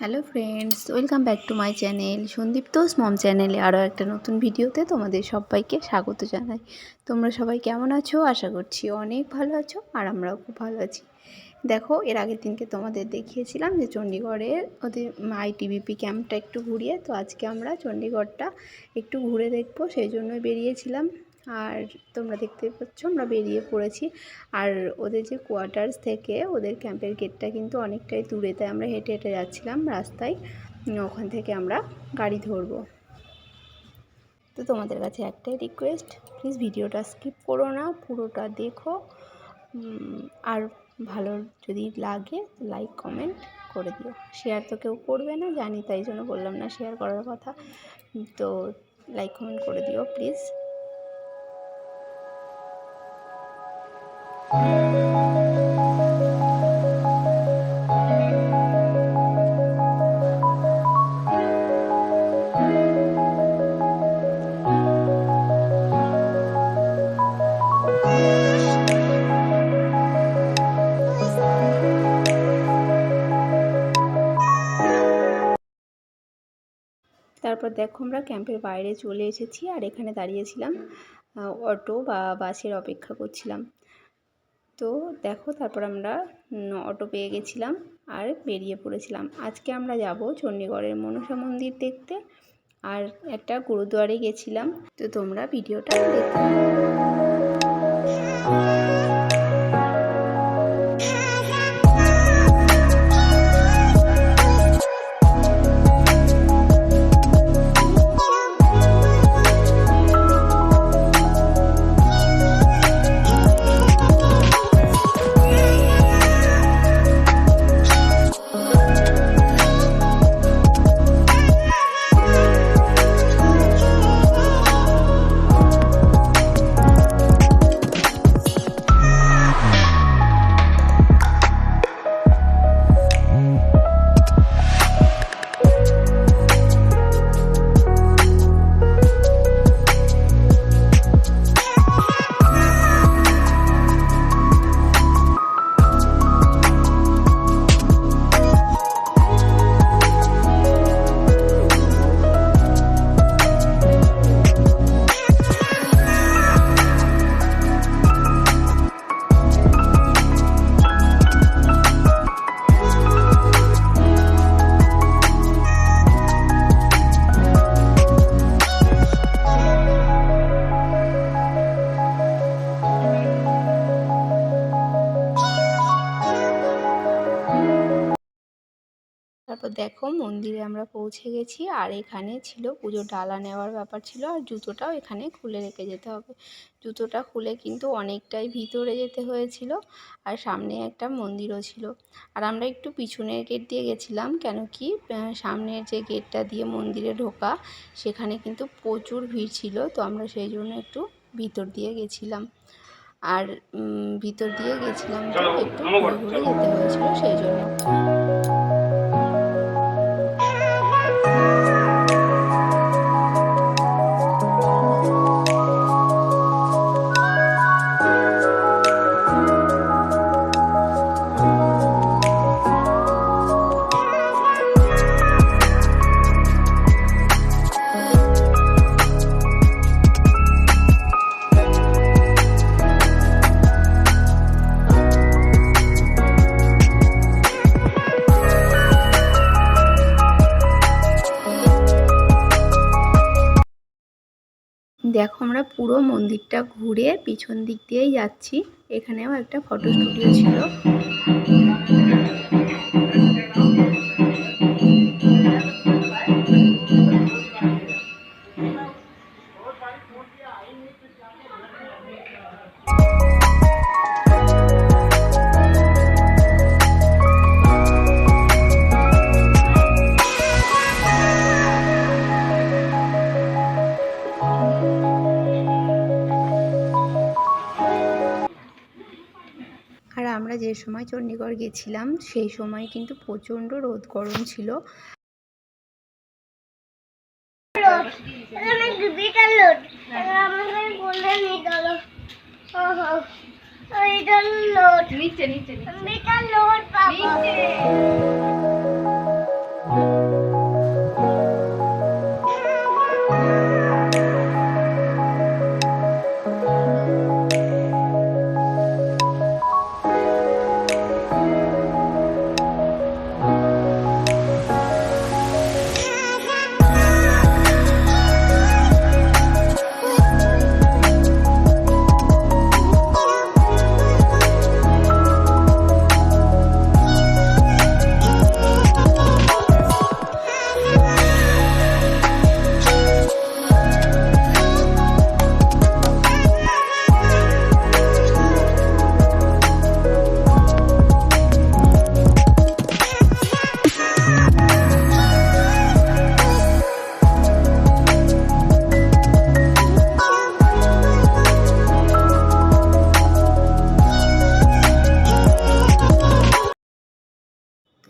Hello friends welcome back to my channel Sandip Tosh মম চ্যানেলে আরও একটা নতুন ভিডিওতে তোমাদের সবাইকে স্বাগত জানাই। তোমরা সবাই কেমন আছো? আশা করছি অনেক ভালো আছো আর আমরাও খুব ভালো আছি। দেখো, এর আগের দিনকে তোমাদের দেখিয়েছিলাম যে চণ্ডীগড়ের ওদের আইটিবিপি ক্যাম্পটা একটু ঘুরিয়ে, তো আজকে আমরা চণ্ডীগড়টা একটু ঘুরে দেখব, সেই জন্যই বেরিয়েছিলাম। আর তোমরা দেখতে পাচ্ছ, আমরা বেরিয়ে পড়েছি। আর ওদের যে কোয়ার্টার্স থেকে ওদের ক্যাম্পের গেটটা কিন্তু অনেকটাই দূরে, তাই আমরা হেঁটে হেঁটে যাচ্ছিলাম রাস্তায়। ওখান থেকে আমরা গাড়ি ধরবো। তো তোমাদের কাছে একটাই রিকোয়েস্ট প্লিজ ভিডিওটা স্কিপ করো না, পুরোটা দেখো। আর ভালো যদি লাগে লাইক কমেন্ট করে দিও। শেয়ার তো কেউ করবে না, জানি তাই জন্য বললাম না শেয়ার করার কথা। তো লাইক কমেন্ট করে দিও প্লিজ তারপর দেখো আমরা ক্যাম্পের বাইরে চলে এসেছি আর এখানে দাঁড়িয়েছিলাম অটো বা বাসের অপেক্ষা করছিলাম। তো দেখো তারপর আমরা অটো পেয়ে গেছিলাম আর বেরিয়ে পড়েছিলাম। আজকে আমরা যাব চণ্ডীগড়ের মনসা মন্দির দেখতে আর একটা গুরুদুয়ারে গেছিলাম। তো তোমরা ভিডিওটা দেখতে তারপর দেখো মন্দিরে আমরা পৌঁছে গেছি, আর এখানে ছিল পুজো ডালা নেওয়ার ব্যাপার ছিল, আর জুতোটাও এখানে খুলে রেখে যেতে হবে। জুতোটা খুলে কিন্তু অনেকটাই ভিতরে যেতে হয়েছিল, আর সামনে একটা মন্দিরও ছিল। আর আমরা একটু পিছনের গেট দিয়ে গেছিলাম, কেন কি সামনের যে গেটটা দিয়ে মন্দিরে ঢোকা, সেখানে কিন্তু প্রচুর ভিড় ছিল, তো আমরা সেই জন্য একটু ভিতর দিয়ে গেছিলাম। আর ভিতর দিয়ে গেছিলাম একটু ঘুরে ঘুরে যেতে হয়েছিল, সেই জন্য। দেখো আমরা পুরো মন্দিরটা ঘুরে পিছন দিক দিয়েই যাচ্ছি। এখানেও একটা ফটো স্টুডিও ছিল। যে সময় চণ্ডীগড় গেছিলাম সেই সময় কিন্তু প্রচণ্ড রোদ গরম ছিল। নিচে। নিচে নিচে।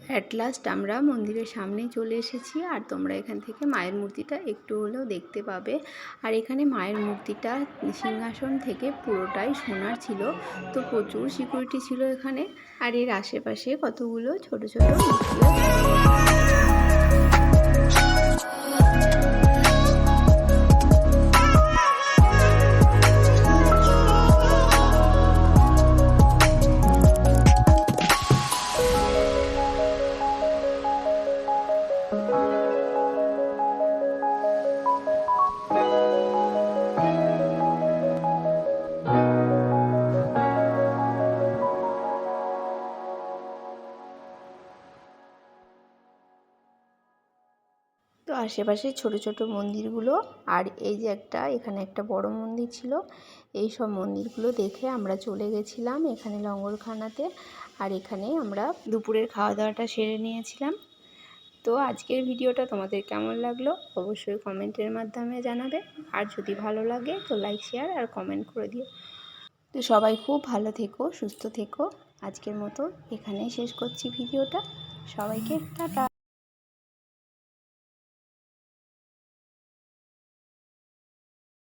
অ্যাট লাস্ট আমরা মন্দিরের সামনে চলে এসেছি আর তোমরা এখান থেকে মায়ের মূর্তিটা একটু হলেও দেখতে পাবে। আর এখানে মায়ের মূর্তিটা সিংহাসন থেকে পুরোটাই সোনার ছিল। তো প্রচুর সিকিউরিটি ছিল এখানে। আর এর আশেপাশে কতগুলো ছোট ছোট আশেপাশে ছোট ছোট মন্দিরগুলো আর এই যে একটা, এখানে একটা বড় মন্দির ছিল। এই সব মন্দিরগুলো দেখে আমরা চলে গেছিলাম এখানে লঙ্গরখানাতে আর এখানে আমরা দুপুরের খাওয়া দাওয়াটা সেরে নিয়েছিলাম। তো আজকের ভিডিওটা তোমাদের কেমন লাগল অবশ্যই কমেন্টের মাধ্যমে জানাবে। আর যদি ভালো লাগে তো লাইক, শেয়ার আর কমেন্ট করে দিও। তো সবাই খুব ভালো থেকো, সুস্থ থেকো। আজকের মতো এখানেই শেষ করছি ভিডিওটা। সবাইকে টাটা।